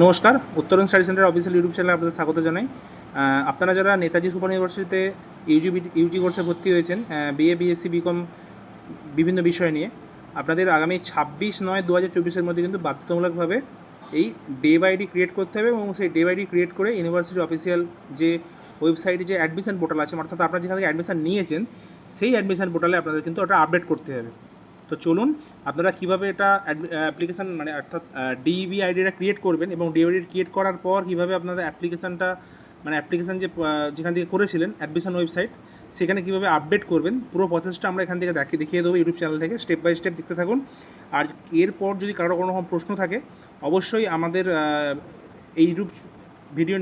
নমস্কার, উত্তরণ study centre official YouTube চ্যানেলে আপনাদের স্বাগত জানাই। আপনারা যারা নেতাজি সুপার ইউনিভার্সিটিতে ইউজি ইউজি কোর্সে ভর্তি হয়েছেন বিএ বিএসসি বিকম বিভিন্ন বিষয় নিয়ে, আপনাদের আগামী ছাব্বিশ নয় দু হাজার চব্বিশের মধ্যে কিন্তু বাধ্যতামূলকভাবে এই ডে বাই ডি ক্রিয়েট করতে হবে এবং সেই ডে বাই ডি ক্রিয়েট করে ইউনিভার্সিটি অফিসিয়াল যে ওয়েবসাইটে যে অ্যাডমিশন পোর্টাল আছে, অর্থাৎ আপনারা যেখান থেকে অ্যাডমিশন নিয়েছেন, সেই অ্যাডমিশন পোর্টালে আপনাদের কিন্তু ওটা আপডেট করতে হবে। তো চলুন আপনারা কীভাবে এটা অ্যাপ্লিকেশান মানে অর্থাৎ ডিবি আইডিটা ক্রিয়েট করবেন এবং ডিবি ক্রিয়েট করার পর কীভাবে আপনারা অ্যাপ্লিকেশানটা মানে অ্যাপ্লিকেশান যে যেখান থেকে করেছিলেন অ্যাডমিশন ওয়েবসাইট সেখানে কীভাবে আপডেট করবেন, পুরো প্রসেসটা আমরা এখান থেকে দেখিয়ে দেখিয়ে দেবো ইউটিউব চ্যানেল থেকে স্টেপ বাই স্টেপ দেখতে থাকুন। আর এরপর যদি কারও কোনো রকম প্রশ্ন থাকে, অবশ্যই আমাদের এই ইউটিউব ভিডিও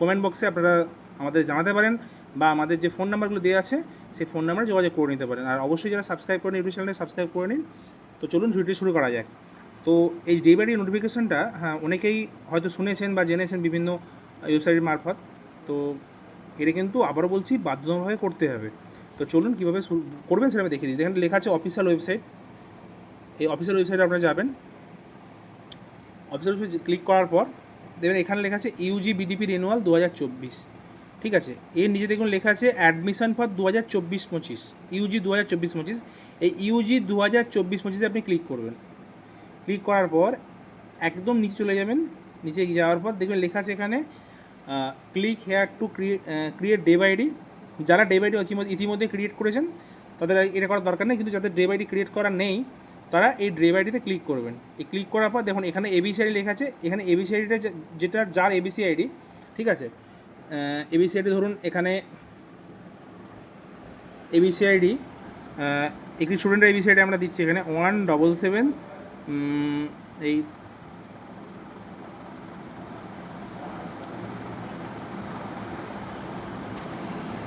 কমেন্ট বক্সে আপনারা আমাদের জানাতে পারেন। বা আমাদের যে ফোন নাম্বারগুলো দেওয়া আছে, সেই ফোন নাম্বারে যোগাযোগ করে নিতে পারেন। আর অবশ্যই যারা সাবস্ক্রাইব করেন ইউটিউব চ্যানেলে সাবস্ক্রাইব করে নিন। তো চলুন ভিডিওটি শুরু করা যাক। তো এই ডে বাই ডে নোটিফিকেশনটা হ্যাঁ অনেকেই হয়তো শুনেছেন বা জেনেছেন বিভিন্ন ওয়েবসাইটের মারফত। তো এটা কিন্তু আবারও বলছি, বাধ্যতামূলকভাবে করতে হবে। তো চলুন কীভাবে করবেন সেটা আমি দেখিয়ে দিই। এখানে লেখা আছে অফিসিয়াল ওয়েবসাইট এই অফিসিয়াল ওয়েবসাইটে আপনারা যাবেন। অফিসিয়াল ওয়েবসাইট ক্লিক করার পর, দেখবেন এখানে লেখা আছে ইউজি বিডিপি রেনুয়াল দু হাজার চব্বিশ। ঠিক আছে? এর নিচে দেখুন লেখা আছে অ্যাডমিশন ফর দু হাজার চব্বিশ পঁচিশ ইউজি দু হাজার চব্বিশ পঁচিশ। এই ইউজি দু হাজার চব্বিশ পঁচিশে আপনি ক্লিক করবেন। ক্লিক করার পর একদম নিচে চলে যাবেন। নিচে যাওয়ার পর দেখবেন লেখা আছে এখানে click here to create DEB ID যারা ডে বাই ডি ইতিমধ্যে ক্রিয়েট করেছেন, তাদের এটা করার দরকার নেই। কিন্তু যাদের ডে বাই ডি ক্রিয়েট করা নেই, তারা এই ডে বাই ডিতে ক্লিক করবেন। এই ক্লিক করার পর দেখুন এখানে এবিসি আইডি লেখা আছে। এখানে এবিসি আইডিটা যেটা যার এবিসি আইডি ঠিক আছে? এবিসি আইডি ধরুন, এখানে এবিসি আইডি একটি স্টুডেন্টের এবিসি আইডি আমরা দিচ্ছি এখানে ওয়ান ডবল সেভেন এই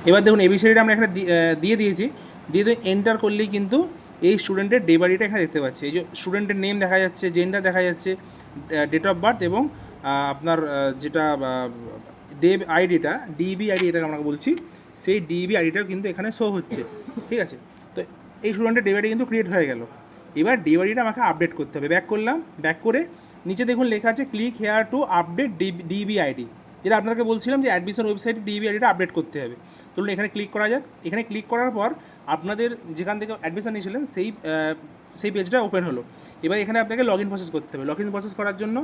এবার দেখুন বিষয়টা আমরা এখানে দিয়ে দিয়েছি, দিয়ে এন্টার করলেই কিন্তু এই স্টুডেন্টের ডে এখানে দেখতে পাচ্ছি। এই যে স্টুডেন্টের নেম দেখা যাচ্ছে জেন্ডার দেখা যাচ্ছে ডেট অফ বার্থ এবং আপনার যেটা ডে আইডিটা ডিবি আইডি এটা আমরা বলছি, সেই ডিবি আইডিটাও কিন্তু এখানে শো হচ্ছে, ঠিক আছে? তো এই স্টুডেন্টের ডে বাড়ি কিন্তু ক্রিয়েট হয়ে গেল। এবার ডে বাড়িটা আমাকে আপডেট করতে হবে। ব্যাক করলাম ব্যাক করে নিচে দেখুন লেখা আছে click here to update DEB ID যেটা আপনাকে বলছিলাম যে অ্যাডমিশন ওয়েবসাইটে ডিবি আইডিটা আপডেট করতে হবে। চলুন এখানে ক্লিক করা যাক। এখানে ক্লিক করার পর আপনাদের যেখান থেকে অ্যাডমিশন নিয়েছিলেন, সেই সেই পেজটা ওপেন হলো। এবার এখানে আপনাকে লগ ইন প্রসেস করতে হবে। লগ ইন প্রসেস করার জন্য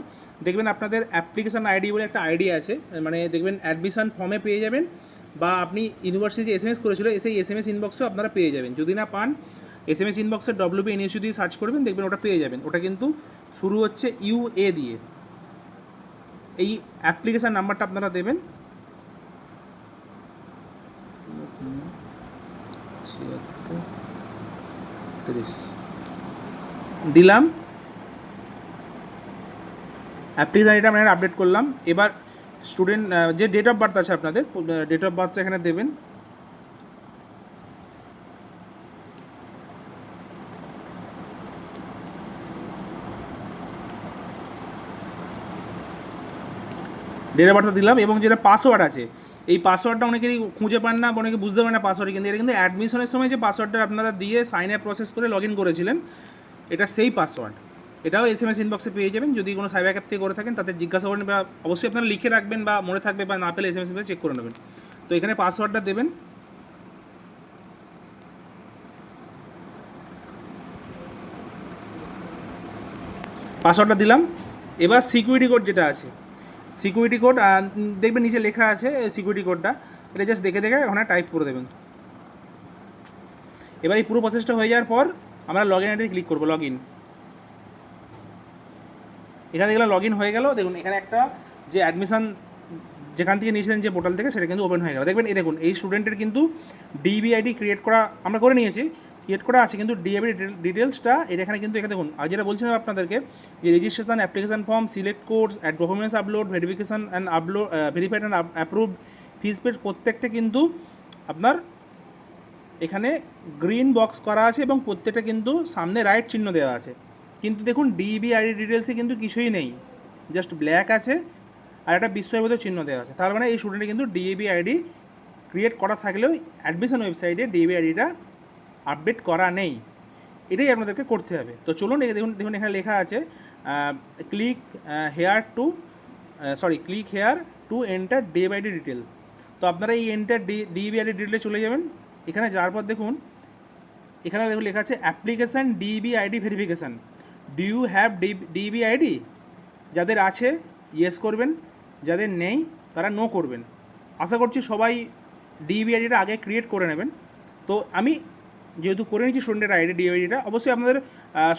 দেখবেন আপনাদের অ্যাপ্লিকেশান আইডি বলে একটা আইডি আছে। মানে দেখবেন অ্যাডমিশন ফর্মে পেয়ে যাবেন বা আপনি ইউনিভার্সিটি এস এম এস করেছিল, সেই এস এম এস ইনবক্সেও আপনারা পেয়ে যাবেন। যদি না পান এস এম এস ইনবক্সে ডব্লিউবি এনএসইউ দিয়ে সার্চ করবেন, দেখবেন ওটা পেয়ে যাবেন। ওটা কিন্তু শুরু হচ্ছে ইউ এ দিয়ে। এই অ্যাপ্লিকেশান নাম্বারটা আপনারা দেবেন। ছিয়াত্তর, তিরিশ। দিলাম। অ্যাপ্লিকেশান এটা আমরা আপডেট করলাম। এবার স্টুডেন্ট যে ডেট অফ বার্থ আছে আপনাদের ডেট অফ বার্থটা এখানে দেবেন। ডেট অফ বার্থটা দিলাম এবং যেটা পাসওয়ার্ড আছে, এই পাসওয়ার্ডটা অনেকেরই খুঁজে পান না অনেকে বুঝতে পারেন না পাসওয়ার্ড কিন্তু, এটা কিন্তু অ্যাডমিশনের সময় যে পাসওয়ার্ডটা আপনারা দিয়ে সাইন আপ প্রসেস করে লগ ইন করেছিলেন এটা সেই পাসওয়ার্ড এটাও এস এম এস ইনবক্সে পেয়ে যাবেন। যদি কোনো সাইবার ক্যাপ থেকে করে থাকেন, তাদের জিজ্ঞাসা করেন বা অবশ্যই আপনারা লিখে রাখবেন বা মনে থাকবে বা না পেলে এস এম এস চেক করে নেবেন। তো এখানে পাসওয়ার্ডটা দেবেন। পাসওয়ার্ডটা দিলাম। এবার সিকিউরিটি কোড যেটা আছে। সিকিউরিটি কোড দেখবেন নিচে লেখা আছে সিকিউরিটি কোডটা এটা জাস্ট দেখে দেখে ওখানে টাইপ করে দেবেন। এবার এই পুরো প্রসেসটা হয়ে যাওয়ার পর আমরা লগ ইন আইডি ক্লিক করব লগ ইন এখানে দেখলাম লগ ইন হয়ে গেল। দেখুন, এখানে একটা যে অ্যাডমিশন যেখান থেকে নিয়েছিলেন যে পোর্টাল থেকে, সেটা কিন্তু ওপেন হয়ে গেল। দেখবেন, এই দেখুন, এই স্টুডেন্টের কিন্তু ডিবিআইডি ক্রিয়েট করা আমরা করে নিয়েছি। ক্রিয়েট করা আছে, কিন্তু ডিএবি ডিটেলসটা এটা এখানে কিন্তু এখানে দেখুন, আর যেটা বলছিলাম আপনাদেরকে, যে registration application form select course add documents upload verification and upload verified and approved fees paid প্রত্যেকটা কিন্তু আপনার এখানে গ্রিন বক্স করা আছে এবং প্রত্যেকটা কিন্তু সামনে রাইট চিহ্ন দেওয়া আছে। কিন্তু দেখুন ডিবি আইডি ডিটেলসে কিন্তু কিছুই নেই। জাস্ট ব্ল্যাক আছে আর একটা বিস্ময়বোধক চিহ্ন দেওয়া আছে। তার মানে এই স্টুডেন্টে কিন্তু ডিএবি আইডি ক্রিয়েট করা থাকলেও অ্যাডমিশন ওয়েবসাইটে ডিবি আইডিটা আপডেট করা নেই। এটাই আপনাদেরকে করতে হবে। তো চলুন দেখুন দেখুন এখানে লেখা আছে click here to sorry click here to enter DEB ID detail তো আপনারা এই এন্টার ডি ডিবিআইডি ডিটেলে চলে যাবেন। এখানে যাওয়ার পর দেখুন এখানে দেখুন লেখা আছে application DEB ID verification do you have DEB ID যাদের আছে ইয়েস করবেন, যাদের নেই, তারা নো করবেন। আশা করছি সবাই ডিবি আইডিটা আগে ক্রিয়েট করে নেবেন। তো আমি যেহেতু করে নিচ্ছি স্টুডেন্টের আইডি ডিবি আইডিটা অবশ্যই আপনাদের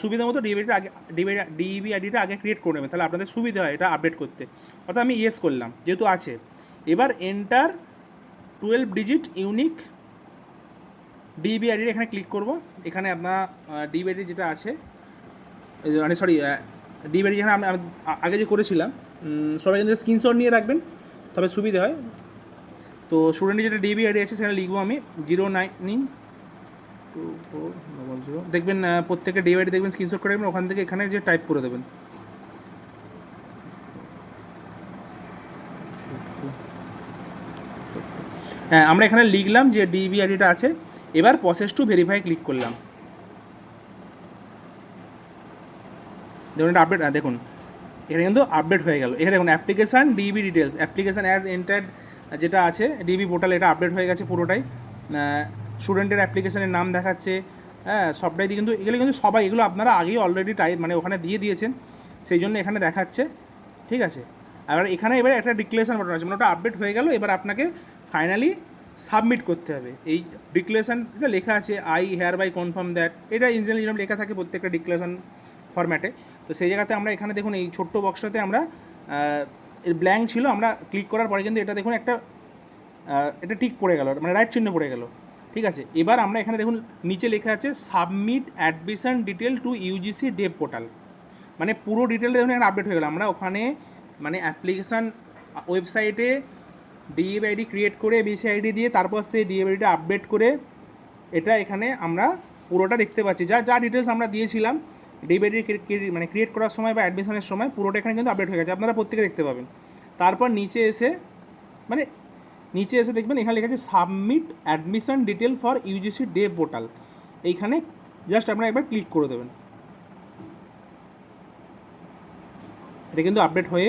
সুবিধা মতো ডিবি আগে ডিবি ডিবি আইডিটা আগে ক্রিয়েট করে নেবেন। তাহলে আপনাদের সুবিধা হয় এটা আপডেট করতে। অর্থাৎ আমি ইয়েস করলাম, যেহেতু আছে। এবার enter twelve digit unique DEB আইডির এখানে ক্লিক করব। এখানে আপনার ডিবি আইডি যেটা আছে মানে সরি ডিবি আইডি যেখানে আগে যে করেছিলাম সবাই কিন্তু স্ক্রিনশট নিয়ে রাখবেন, তবে সুবিধা হয়। তো স্টুডেন্টের যেটা ডিবি আইডি আছে, সেখানে লিখব আমি zero nine two four double zero দেখবেন প্রত্যেকে ডিবি আইডি দেখবেন স্ক্রিনশট করে রাখবেন, ওখান থেকে এখানে যে টাইপ করে দেবেন। হ্যাঁ আমরা এখানে লিখলাম যে ডিবি আইডিটা আছে। এবার প্রসেস টু ভেরিফাই ক্লিক করলাম। দেখুন এটা আপডেট দেখুন, এখানে কিন্তু আপডেট হয়ে গেল। এখানে দেখুন application DEB details application as entered যেটা আছে ডিবি পোর্টাল এটা আপডেট হয়ে গেছে পুরোটাই। স্টুডেন্টের অ্যাপ্লিকেশানের নাম দেখাচ্ছে হ্যাঁ সবটাই দিয়ে কিন্তু, এগুলো কিন্তু সবাই, এগুলো আপনারা আগেই অলরেডি টাইপ মানে ওখানে দিয়ে দিয়েছেন, সেই জন্য এখানে দেখাচ্ছে, ঠিক আছে? এবার এখানে এবার একটা ডিক্লারেশন বাটন আছে মানে ওটা আপডেট হয়ে গেল, এবার আপনাকে ফাইনালি সাবমিট করতে হবে। এই ডিক্লারেশনটা লেখা আছে I hereby confirm that এটা ইনজিনিয়ার যেরকম লেখা থাকে প্রত্যেকটা ডিক্লারেশন ফরম্যাটে তো সেই জায়গাতে আমরা এখানে দেখুন, এই ছোট্ট বক্সটাতে আমরা ব্ল্যাঙ্ক ছিল, আমরা ক্লিক করার পরে কিন্তু এটা দেখুন একটা এটা টিক পড়ে গেল মানে রাইট চিহ্ন পড়ে গেল। ঠিক আছে? এবার আমরা এখানে দেখুন, নিচে লেখা আছে submit admission detail to UGC DEB portal মানে পুরো ডিটেলটা দেখুন এখানে আপডেট হয়ে গেল। আমরা ওখানে মানে অ্যাপ্লিকেশান ওয়েবসাইটে ডিএবআইডি ক্রিয়েট করে বিসি আইডি দিয়ে তারপর সেই ডিএবআইডিটা আপডেট করে এটা এখানে আমরা পুরোটা দেখতে পাচ্ছি। যা যা ডিটেলস আমরা দিয়েছিলাম ডিএবআইডি মানে ক্রিয়েট করার সময় বা অ্যাডমিশনের সময় পুরোটা এখানে কিন্তু আপডেট হয়ে গেছে। আপনারা প্রত্যেকে দেখতে পাবেন। তারপর নিচে এসে মানে নিচে এসে দেখবেন এখানে লেখা আছে submit admission detail for UGC DEB portal এইখানে জাস্ট আপনারা একবার ক্লিক করে দেবেন। এটা কিন্তু আপডেট হয়ে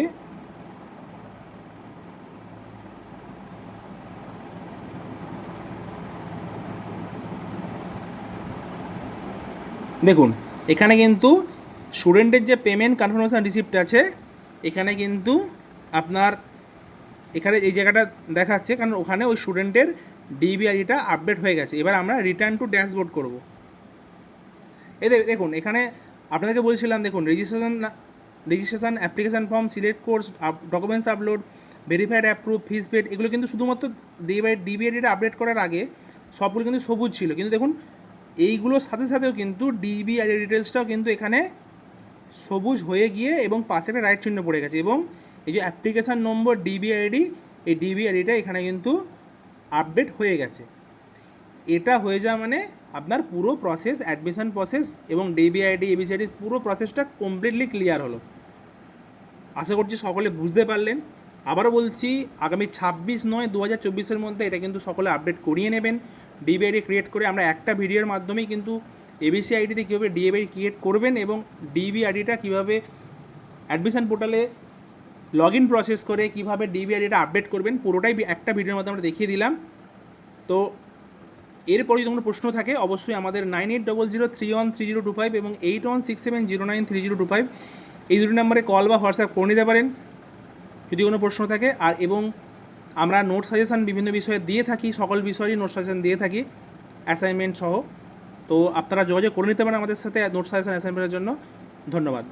দেখুন, এখানে কিন্তু স্টুডেন্টের যে পেমেন্ট কনফার্মেশন রিসিপ্ট আছে, এখানে কিন্তু আপনার, এখানে এই জায়গাটা দেখাচ্ছে, কারণ ওখানে ওই স্টুডেন্টের ডিবিআইডিটা আপডেট হয়ে গেছে। এবার আমরা রিটার্ন টু ড্যাশবোর্ড করব। এই দেখুন, এখানে আপনাদেরকে বলছিলাম, দেখুন registration registration application form select course documents upload verified approve fees paid এগুলো কিন্তু শুধুমাত্র ডিবিআই ডিবিআইডিটা আপডেট করার আগে সবগুলো কিন্তু সবুজ ছিল। কিন্তু দেখুন এইগুলোর সাথে সাথেও কিন্তু ডিবিআইডি ডিটেলসটাও কিন্তু এখানে সবুজ হয়ে গিয়ে এবং পাশে একটা রাইট চিহ্ন পড়ে গেছে এবং এই যে অ্যাপ্লিকেশান নম্বর ডিবিআইডি এই ডিবিআইডিটা এখানে কিন্তু আপডেট হয়ে গেছে। এটা হয়ে যাওয়া মানে আপনার পুরো প্রসেস অ্যাডমিশন প্রসেস এবং ডিবিআইডি এবিসিআইডির পুরো প্রসেসটা কমপ্লিটলি ক্লিয়ার হলো। আশা করছি সকলে বুঝতে পারলেন। আবারও বলছি, আগামী ছাব্বিশ নয় দু হাজার চব্বিশের মধ্যে এটা কিন্তু সকলে আপডেট করিয়ে নেবেন। ডিবিআইডি ক্রিয়েট করে আমরা একটা ভিডিওর মাধ্যমেই কিন্তু এবিসি আইডিতে কীভাবে ডিএবআই ক্রিয়েট করবেন এবং ডিবি আইডিটা কীভাবে অ্যাডমিশন পোর্টালে লগ ইন প্রসেস করে কীভাবে ডিবি আইডিটা আপডেট করবেন, পুরোটাই একটা ভিডিওর মাধ্যমে আমরা দেখিয়ে দিলাম। তো এরপরে যদি কোনো প্রশ্ন থাকে, অবশ্যই আমাদের nine eight double zero three one three zero two five এবং eight one six seven zero nine three zero two five এই দুটি নাম্বারে কল বা হোয়াটসঅ্যাপ করে নিতে পারেন, যদি কোনো প্রশ্ন থাকে। আর এবং আমরা নোট সাজেশান বিভিন্ন বিষয়ে দিয়ে থাকি, সকল বিষয়েরই নোট সাজেশান দিয়ে থাকি অ্যাসাইনমেন্ট সহ। তো আপনারা যোগাযোগ করে নিতে পারেন আমাদের সাথে নোট সাজেশান অ্যাসাইনমেন্টের জন্য। ধন্যবাদ।